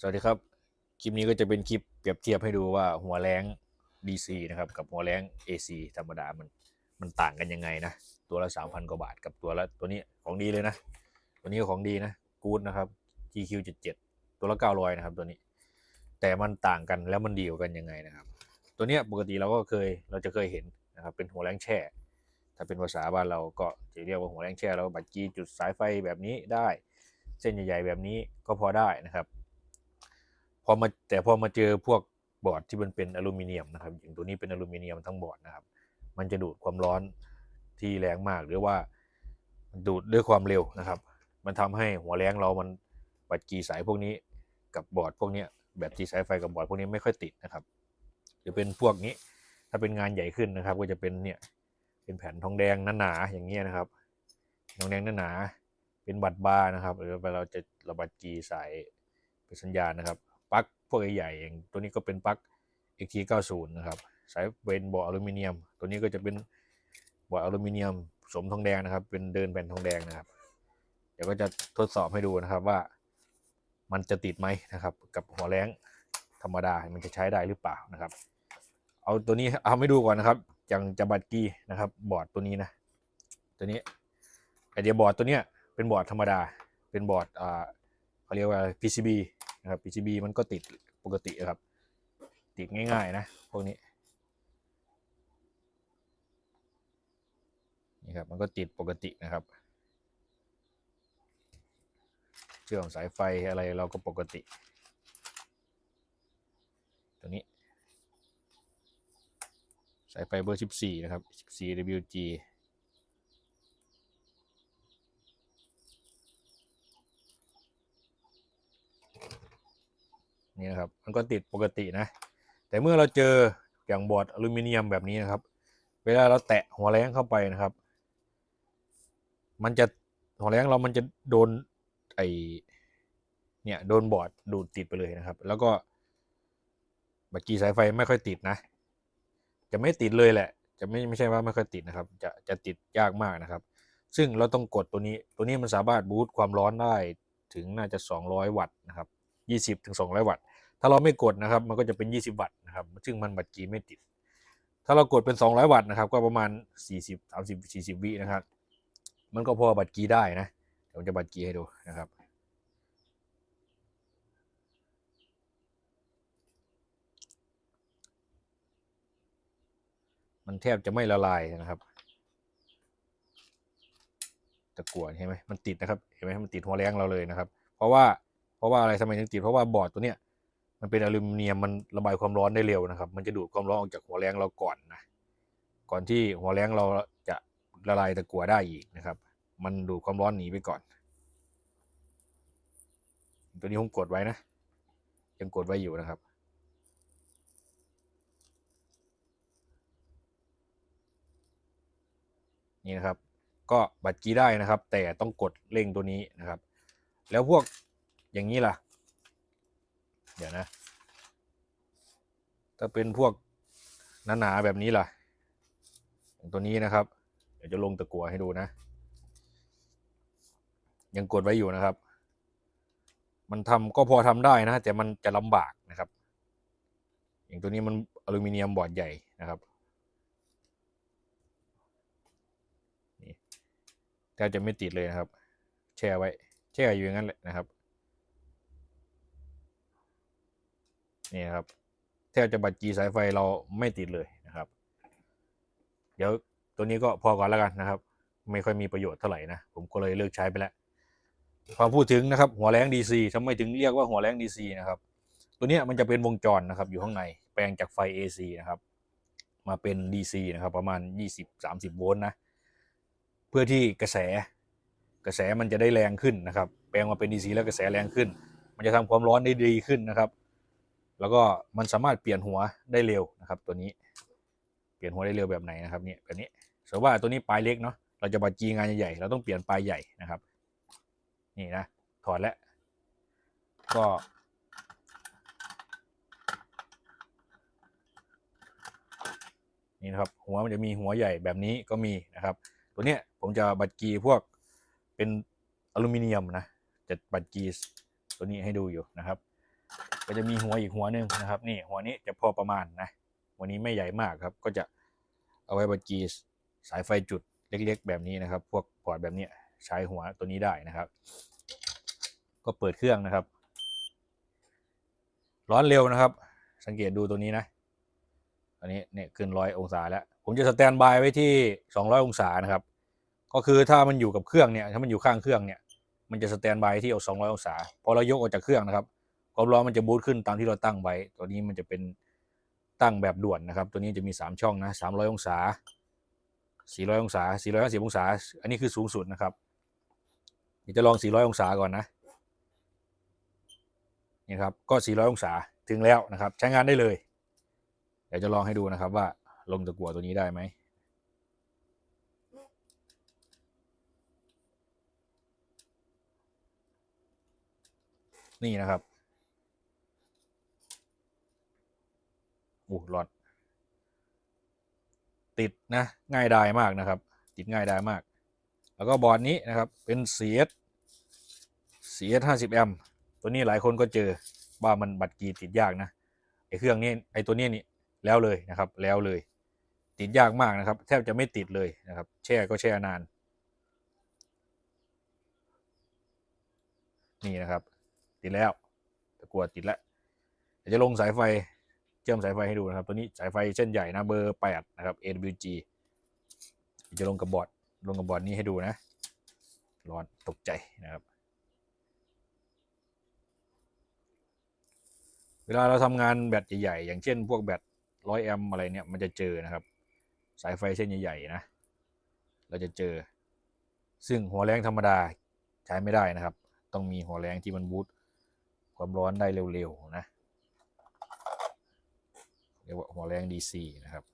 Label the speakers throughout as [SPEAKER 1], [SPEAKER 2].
[SPEAKER 1] สวัสดีครับ คลิปนี้ก็จะเป็นคลิปเปรียบเทียบให้ดูว่าหัวแรง DC นะครับ กับหัวแรง AC ธรรมดามันมันต่างกันยังไงนะ ตัวละ3,000กว่าบาทกับตัวละตัวนี้ของดีเลยนะ ตัวนี้ก็ของดีนะกูดนะครับ GQ77 ตัวละ900นะครับตัวนี้ แต่มันต่างกันแล้วมันดีกว่ากันยังไงนะครับ ตัวเนี้ยปกติเราก็เคยเราจะเคยเห็นนะครับเป็นหัวแรงแช่ ถ้าเป็นภาษาบ้านเราก็จะเรียกว่าหัวแรงแช่แล้วบัตรจีจุดสายไฟแบบนี้ได้ เส้นใหญ่ๆแบบนี้ก็พอได้นะครับ พอมาแต่พอมาเจอพวกบอร์ดที่มันเป็นอลูมิเนียมนะครับ อย่างตัวนี้เป็นอลูมิเนียมทั้งบอร์ดนะครับ มันจะดูดความร้อนที่แรงมากหรือว่ามันดูดด้วยความเร็วนะครับ มันทำให้หัวแรงเรามันบัตรจีสายพวกนี้กับบอร์ดพวกนี้แบบจีสายไฟกับบอร์ดพวกนี้ไม่ค่อยติดนะครับ หรือเป็นพวกนี้ถ้าเป็นงานใหญ่ขึ้นนะครับ ก็จะเป็นเนี่ยเป็นแผ่นทองแดงหนาๆอย่างเงี้ยนะครับทองแดงหนาๆเป็นบัตรบาร์นะครับหรือเวลาเราจะระบัดจีสายเป็นสัญญาณนะครับ พวกใหญ่ๆอย่างตัวนี้ก็เป็นปลั๊ก XT90 นะครับสายเป็นบอร์ดอลูมิเนียม ตัวนี้ก็จะเป็นบอร์ดอลูมิเนียมผสมทองแดงนะครับ เป็นเดินแผ่นทองแดงนะครับ เดี๋ยวก็จะทดสอบให้ดูนะครับว่า มันจะติดไหมนะครับ กับหัวแรงธรรมดา มันจะใช้ได้หรือเปล่านะครับ เอาตัวนี้เอาให้ดูก่อนนะครับอย่างจะบัตรกีนะครับ บอร์ดตัวนี้นะ ตัวนี้ไอเดียบอร์ดตัวเนี้ยเป็นบอร์ดธรรมดา เป็นบอร์ดอ่าเขาเรียกว่า PCB นะครับ PCB มันก็ติด ปกติครับ ติดง่ายๆนะ พวกนี้ นี่ครับ มันก็ติดปกตินะครับ เชื่อมสายไฟอะไรเราก็ปกติ ตัวนี้ สายไฟเบอร์ 14 นะครับ 14 WG นี่นะครับ มันก็ติดปกตินะ แต่เมื่อเราเจออย่างบอร์ดอลูมิเนียมแบบนี้นะครับ เวลาเราแตะหัวแรงเข้าไปนะครับ มันจะหัวแรงเรามันจะโดนไอเนี่ยโดนบอร์ดดูดติดไปเลยนะครับ แล้วก็บัตรกีสายไฟไม่ค่อยติดนะ จะไม่ติดเลยแหละ จะไม่ไม่ใช่ว่าไม่ค่อยติดนะครับ จะจะติดยากมากนะครับ ซึ่งเราต้องกดตัวนี้ตัวนี้มันสามารถบูตความร้อนได้ถึงน่าจะ 200 วัตต์นะครับ 20ถึง200 วัตต์ ถ้าเราไม่กดนะครับ มันก็จะเป็น 20 วัตต์นะครับ ซึ่งมันบัตรกีไม่ติด ถ้าเรากดเป็น 200 วัตต์นะครับ ก็ประมาณ 40 30 40 วินะครับ มันก็พอบัตรกีได้นะ เดี๋ยวจะบัตรกีให้ดูนะครับมันแทบจะไม่ละลายนะครับ ตะกั่วเห็นไหมมันติดนะครับ เห็นไหมมันติดหัวแรงเราเลยนะครับ เพราะว่า ราะว่าอะไรทำไมถึงติดเพราะว่าบอร์ดตัวเนี้ยมันเป็นอลูมิเนียมมันระบายความร้อนได้เร็วนะครับ มันจะดูดความร้อนออกจากหัวแรงเราก่อนนะก่อนที่หัวแรงเราจะละลายตะกั่วได้อีกนะครับ มันดูดความร้อนหนีไปก่อน ตัวนี้ผมกดไว้นะยังกดไว้อยู่นะครับนี่นะครับ ก็บัตรกีได้นะครับ แต่ต้องกดเร่งตัวนี้นะครับ แล้วพวก อย่างนี้ล่ะ เดี๋ยวนะ ถ้าเป็นพวกหนาๆแบบนี้ล่ะตัวนี้นะครับ เดี๋ยวจะลงตะกั่วให้ดูนะ ยังกดไว้อยู่นะครับ มันทำก็พอทำได้นะ แต่มันจะลำบากนะครับ อย่างตัวนี้มันอลูมิเนียมบอร์ดใหญ่นะครับแทบจะไม่ติดเลยนะครับ แช่ไว้ แช่อยู่อย่างนั้นแหละนะครับ นี่ครับแทบจะบัตรจีสายไฟเราไม่ติดเลยนะครับ เดี๋ยวตัวนี้ก็พอก่อนแล้วกันนะครับ ไม่ค่อยมีประโยชน์เท่าไหร่นะผมก็เลยเลิกใช้ไปแล้วพอพูดถึงนะครับหัวแรง DC ทำไมถึงเรียกว่าหัวแรง DC นะครับ ตัวนี้มันจะเป็นวงจรนะครับ อยู่ข้างในแปลงจากไฟ AC นะครับ มาเป็น DC นะครับ ประมาณ 20-30 โวลต์นะ เพื่อที่กระแสกระแสมันจะได้แรงขึ้นนะครับ แปลงมาเป็น DC แล้วกระแสแรงขึ้น มันจะทำความร้อนได้ดีขึ้นนะครับ แล้วก็มันสามารถเปลี่ยนหัวได้เร็วนะครับ ตัวนี้เปลี่ยนหัวได้เร็วแบบไหนนะครับเนี่ยแบบนี้สมมติว่าตัวนี้ปลายเล็กเนาะเราจะบัดจีงานใหญ่ๆเราต้องเปลี่ยนปลายใหญ่นะครับ นี่นะถอดแล้วก็ นี่นะครับหัวมันจะมีหัวใหญ่แบบนี้ก็มีนะครับ ตัวเนี้ยผมจะบัดกีพวกเป็นอลูมิเนียมนะจะบัดกีตัวนี้ให้ดูอยู่นะครับ ก็จะมีหัวอีกหัวหนึ่งนะครับ นี่หัวนี้จะพอประมาณนะหัวนี้ไม่ใหญ่มากครับ ก็จะเอาไว้บัจีสายไฟจุดเล็ก ๆ แบบนี้นะครับ พวกพอร์ตแบบนี้ใช้หัวตัวนี้ได้นะครับ ก็เปิดเครื่องนะครับ ร้อนเร็วนะครับ สังเกตดูตัวนี้นะอันนี้เนี่ยขึ้นร้อยองศาแล้ว ผมจะสแตนบายไว้ที่ 200 องศานะครับ ก็คือถ้ามันอยู่กับเครื่องเนี่ย ถ้ามันอยู่ข้างเครื่องเนี่ย มันจะสแตนบายที่เอา200 องศา พอเรายกออกจากเครื่องนะครับ ความร้อนมันจะบูตขึ้นตามที่เราตั้งไว้ ตัวนี้มันจะเป็นตั้งแบบด่วนนะครับ ตัวนี้จะมี 3 ช่องนะ300 องศา 400 องศา 450 องศา อันนี้คือสูงสุดนะครับเดี๋ยวจะลอง 400 องศาก่อนนะนี่ครับก็ 400 องศาถึงแล้วนะครับ ใช้งานได้เลย เดี๋ยวจะลองให้ดูนะครับว่าลงตะกั่วตัวนี้ได้ไหมนี่นะครับ อู้หลอด ติดนะ ง่ายดายมากนะครับ ติดง่ายดายมาก แล้วก็บอร์ดนี้นะครับ เป็น CS CS 50แอมตัวนี้หลายคนก็เจอว่ามันบัตรกีติดยากนะไอเครื่องนี้ไอตัวนี้นี่แล้วเลยนะครับ แล้วเลย ติดยากมากนะครับ แทบจะไม่ติดเลยนะครับ แช่ก็แช่นาน นี่นะครับ ติดแล้วตะกรวติดแล้วจะลงสายไฟ เชื่อมสายไฟให้ดูนะครับ ตัวนี้สายไฟเส้นใหญ่นะเบอร์ 8 นะครับ AWG จะลงกับบอร์ดลงกับบอร์ดนี้ให้ดูนะ ร้อนตกใจนะครับ เวลาเราทำงานแบตใหญ่ๆ อย่างเช่นพวกแบตร้อยแอมอะไรเนี่ย มันจะเจอนะครับ สายไฟเส้นใหญ่ๆนะ เราจะเจอ ซึ่งหัวแรงธรรมดาใช้ไม่ได้นะครับ ต้องมีหัวแรงที่มันบูตความร้อนได้เร็วๆนะ เรียกว่าหัวแรง DC นะครับ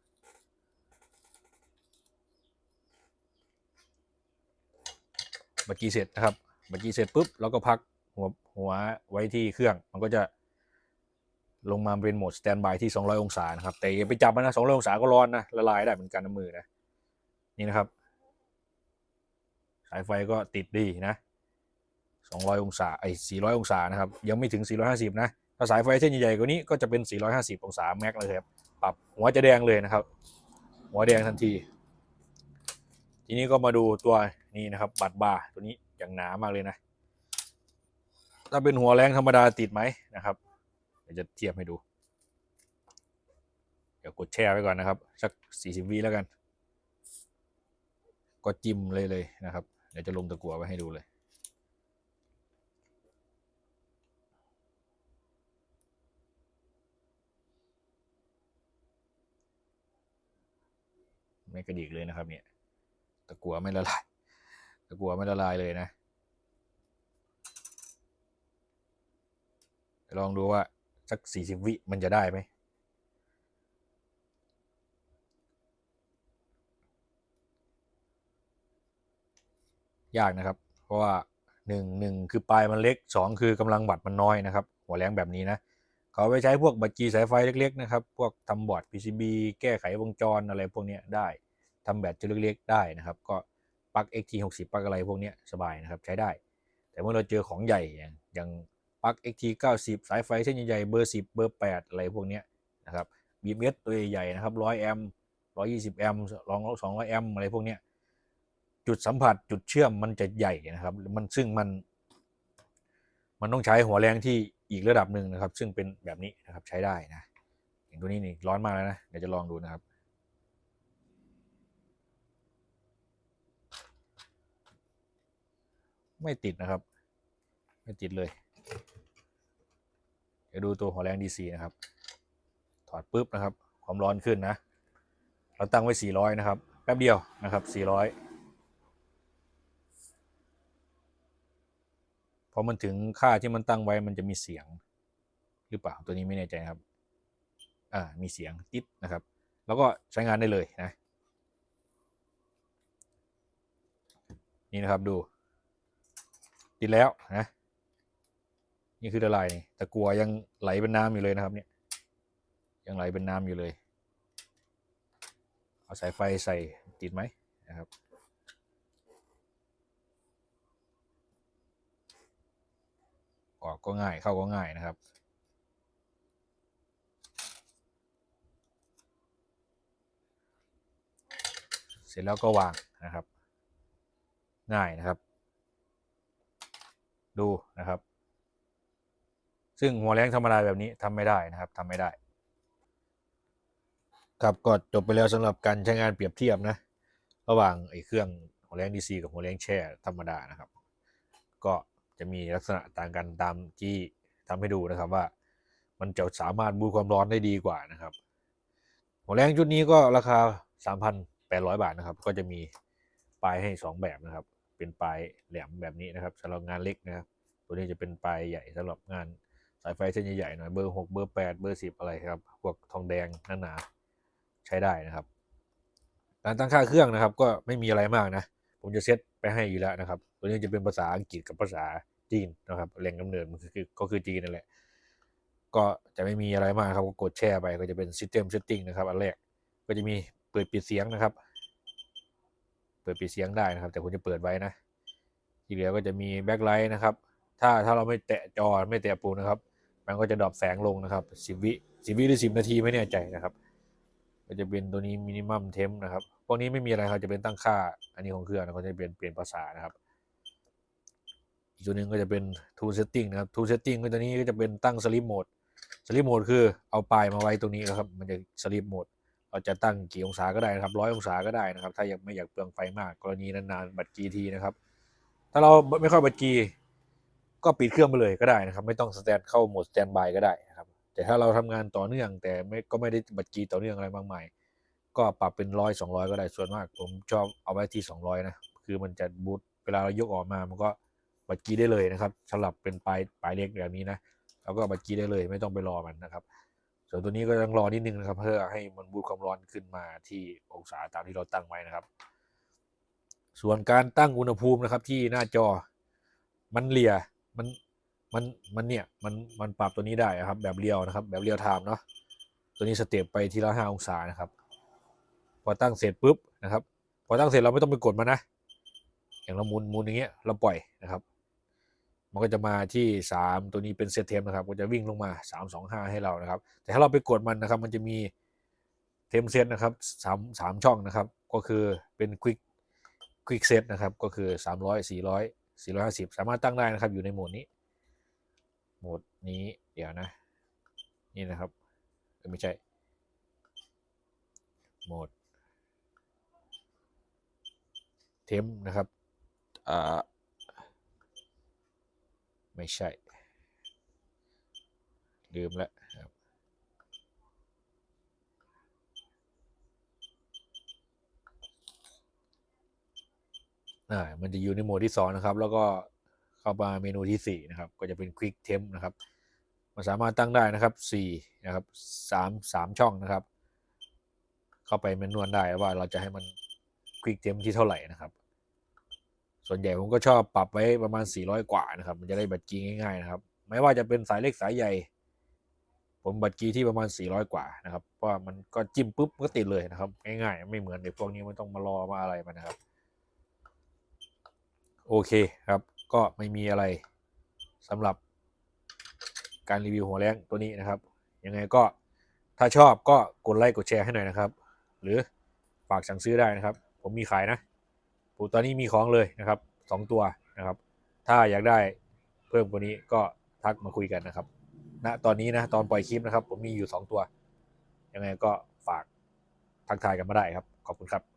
[SPEAKER 1] บัตรกีเสร็จนะครับ บัตรกีเสร็จปุ๊บเราก็พักหัวหัวไว้ที่เครื่องมันก็จะลงมาเป็นโหมดสแตนบายที่ 200 องศานะครับ แต่อย่าไปจับมันนะ 200 องศาก็ร้อนนะ ละลายได้เหมือนกันน้ำมือนะ นี่นะครับ สายไฟก็ติดดีนะ 200 องศาไอ้400 องศานะครับ ยังไม่ถึง 450 นะ ถ้าสายไฟเส้นใหญ่ๆกว่านี้ก็จะเป็น 450 องศาแม็กเลยครับ ปรับหัวจะแดงเลยนะครับ หัวแดงทันที ทีนี้ก็มาดูตัวนี้นะครับ บัตรบาร์ตัวนี้อย่างหนามากเลยนะ ถ้าเป็นหัวแรงธรรมดาติดไหมนะครับ เดี๋ยวจะเทียบให้ดู เดี๋ยวกดแชร์ไว้ก่อนนะครับ สัก 40วิแล้วกัน ก็จิ้มเลยเลยนะครับ เดี๋ยวจะลงตะกั่วไว้ให้ดูเลย ไม่กระดิกเลยนะครับ เนี่ยตะกัวไม่ละลายตะกัวไม่ละลายเลยนะลองดูว่าสักสี่สิบวิมันจะได้ไหมยากนะครับ เพราะว่าหนึ่งหนึ่งคือปลายมันเล็กสองคือกำลังบัตรมันน้อยนะครับ หัวแรงแบบนี้นะเขาไปใช้พวกบัตรจีสายไฟเล็ก ๆ นะครับ พวกทำบอร์ด PCB แก้ไขวงจรอะไรพวกนี้ได้ ทำแบตจุดเล็กๆได้นะครับ ก็ปลั๊ก XT 60 ปลั๊กอะไรพวกเนี้ยสบายนะครับใช้ได้ แต่เมื่อเราเจอของใหญ่อย่างางปลั๊ก XT 90 สายไฟเส้นใหญ่ๆเบอร์ 10 เบอร์ 8 อะไรพวกเนี้ยนะครับ BMS ตัวใหญ่ๆนะครับ100แอมป์120แอมป์200แอมป์อะไรพวกเนี้ยจุดสัมผัสจุดเชื่อมมันจะใหญ่นะครับ มันซึ่งมัน มันต้องใช้หัวแรงที่อีกระดับหนึ่งนะครับ ซึ่งเป็นแบบนี้นะครับใช้ได้นะอย่างตัวนี้นี่ร้อนมากแล้วนะเดี๋ยวจะลองดูนะครับ ไม่ติดนะครับ ไม่ติดเลย เดี๋ยวดูตัวหัวแรง DC นะครับ ถอดปุ๊บนะครับ ความร้อนขึ้นนะ เราตั้งไว้ 400 นะครับ แป๊บเดียวนะครับ 400 พอมันถึงค่าที่มันตั้งไว้มันจะมีเสียงหรือเปล่าตัวนี้ไม่แน่ใจครับ อ่า มีเสียงติดนะครับ แล้วก็ใช้งานได้เลยนะ นี่นะครับดู ติดแล้วนะนี่คือละลายนี่ตะกัวยังไหลเป็นน้ำอยู่เลยนะครับ เนี่ย ยังไหลเป็นน้ำอยู่เลย เอาสายไฟใส่ติดไหมนะครับออกก็ง่ายเข้าก็ง่ายนะครับเสร็จแล้วก็วางนะครับ ง่ายนะครับ ดูนะครับ ซึ่งหัวแรงธรรมดาแบบนี้ทำไม่ได้นะครับทำไม่ได้ ครับก็จบไปแล้วสำหรับการใช้งานเปรียบเทียบนะ ระหว่างไอ้เครื่องหัวแรง DC กับหัวแรงแช่ธรรมดานะครับ ก็จะมีลักษณะต่างกันตามที่ทำให้ดูนะครับว่า มันจะสามารถบูความร้อนได้ดีกว่านะครับหัวแรงชุดนี้ก็ราคา 3,800 บาทนะครับ ก็จะมีปลายให้ 2 แบบนะครับ เป็นปลายแหลมแบบนี้นะครับสำหรับงานเล็กนะครับ ตัวนี้จะเป็นปลายใหญ่สำหรับงานสายไฟเส้นใหญ่ๆหน่อยเบอร์6เบอร์8เบอร์10อะไรครับพวกทองแดงหนาๆใช้ได้นะครับการตั้งค่าเครื่องนะครับ ก็ไม่มีอะไรมากนะ ผมจะเซตไปให้อยู่แล้วนะครับ ตัวนี้จะเป็นภาษาอังกฤษกับภาษาจีนนะครับแหล่งกำเนิดมันคือก็คือจีนนั่นแหละ ก็จะไม่มีอะไรมากครับก็กดแช่ไปก็จะเป็น System Setting นะครับอันแรกก็จะมีเปิดปิดเสียงนะครับ เปิดปิดเสียงได้นะครับ แต่คุณจะเปิดไว้นะที่เหลือก็จะมีแบ็คไลท์นะครับ ถ้าถ้าเราไม่แตะจอไม่แตะปูนะครับ มันก็จะดรอปแสงลงนะครับสิบวิสิบวิหรือสิบนาทีไม่แน่ใจนะครับก็จะเป็นตัวนี้มินิมัมเทมนะครับพวกนี้ไม่มีอะไรครับจะเป็นตั้งค่า อันนี้ของเครื่องนะก็จะเป็นเปลี่ยนภาษานะครับ อีกตัวหนึ่งก็จะเป็น tool setting นะครับ tool setting ก็ตัวนี้ก็จะเป็นตั้ง sleep mode sleep mode คือเอาปลายมาไว้ตรงนี้นะครับ มันจะ sleep mode เราจะตั้งกี่องศาก็ได้นะครับร้อยองศาก็ได้นะครับ ถ้ายังไม่อยากเปลืองไฟมากกรณีนานๆบัตรกีทีนะครับ ถ้าเราไม่ค่อยบัตรกีก็ปิดเครื่องไปเลยก็ได้นะครับ ไม่ต้องสแตนเข้าโหมดสแตนบายก็ได้นะครับ แต่ถ้าเราทำงานต่อเนื่อง แต่ไม่ก็ไม่ได้บัตรกีต่อเนื่องอะไรมากมายก็ปรับเป็นร้อยสองร้อยก็ได้ส่วนมาก ผมชอบเอาไว้ที่สองร้อยนะคือมันจะบูตเวลาเรายกออกมามันก็บัตรกีได้เลยนะครับสำหรับเป็นปลายปลายเล็กแบบนี้นะเราก็บัตรกีได้เลยไม่ต้องไปรอมันนะครับ ส่วนตัวนี้ก็ต้องรอนิดนึงนะครับ เพื่อให้มันบูตความร้อนขึ้นมาที่องศาตามที่เราตั้งไว้นะครับ ส่วนการตั้งอุณหภูมินะครับ ที่หน้าจอมันเลียมันมันมันเนี่ยมันมันปรับตัวนี้ได้นะครับ แบบเรียวนะครับ แบบเรียวไทม์เนาะตัวนี้สเต็ปไปทีละห้าองศานะครับ พอตั้งเสร็จปุ๊บนะครับ พอตั้งเสร็จเราไม่ต้องไปกดมันนะ อย่างเราหมุนหมุนอย่างเงี้ยเราปล่อยนะครับ มันก็จะมาที่สามตัวนี้เป็นเซตเทมนะครับก็จะวิ่งลงมาสามสองห้าให้เรานะครับ แต่ถ้าเราไปกดมันนะครับ มันจะมีเทมเซตนะครับสามสามช่องนะครับ ก็คือเป็นควิกควิกเซตนะครับก็คือสามร้อยสี่ร้อยสี่ร้อยห้าสิบสามารถตั้งได้นะครับอยู่ในโหมดนี้ โหมดนี้เดี๋ยวนะ นี่นะครับไม่ใช่โหมดเทมนะครับอ่า ไม่ใช่ ลืมแล้วครับอ่ามันจะอยู่ในโหมดที่สองนะครับ แล้วก็เข้ามาเมนูที่สี่นะครับ ก็จะเป็น Quick Temp นะครับมันสามารถตั้งได้นะครับสี่นะครับสามสามช่องนะครับ เข้าไปเมนวลได้ว่าเราจะให้มันควิกเทมที่เท่าไหร่นะครับ ส่วนใหญ่ผมก็ชอบปรับไว้ประมาณ 400 กว่านะครับ มันจะได้บัตรกีง่ายๆนะครับ ไม่ว่าจะเป็นสายเล็กสายใหญ่ ผมบัตรกีที่ประมาณ 400 กว่านะครับเพราะมันก็จิ้มปุ๊บก็ติดเลยนะครับ ง่ายๆ ไม่เหมือนในพวกนี้ไม่ต้องมารอมาอะไรมันนะครับ โอเคครับ ก็ไม่มีอะไรสำหรับการรีวิวหัวแรงตัวนี้นะครับ ยังไงก็ถ้าชอบก็กดไลค์กดแชร์ให้หน่อยนะครับ หรือฝากสั่งซื้อได้นะครับ ผมมีขายนะ ผมตอนนี้มีของเลยนะครับสองตัวนะครับ ถ้าอยากได้เพิ่มกว่านี้ก็ทักมาคุยกันนะครับณตอนนี้นะตอนปล่อยคลิปนะครับ ผมมีอยู่สองตัว ยังไงก็ฝากทักทายกันมาได้ครับ ขอบคุณครับ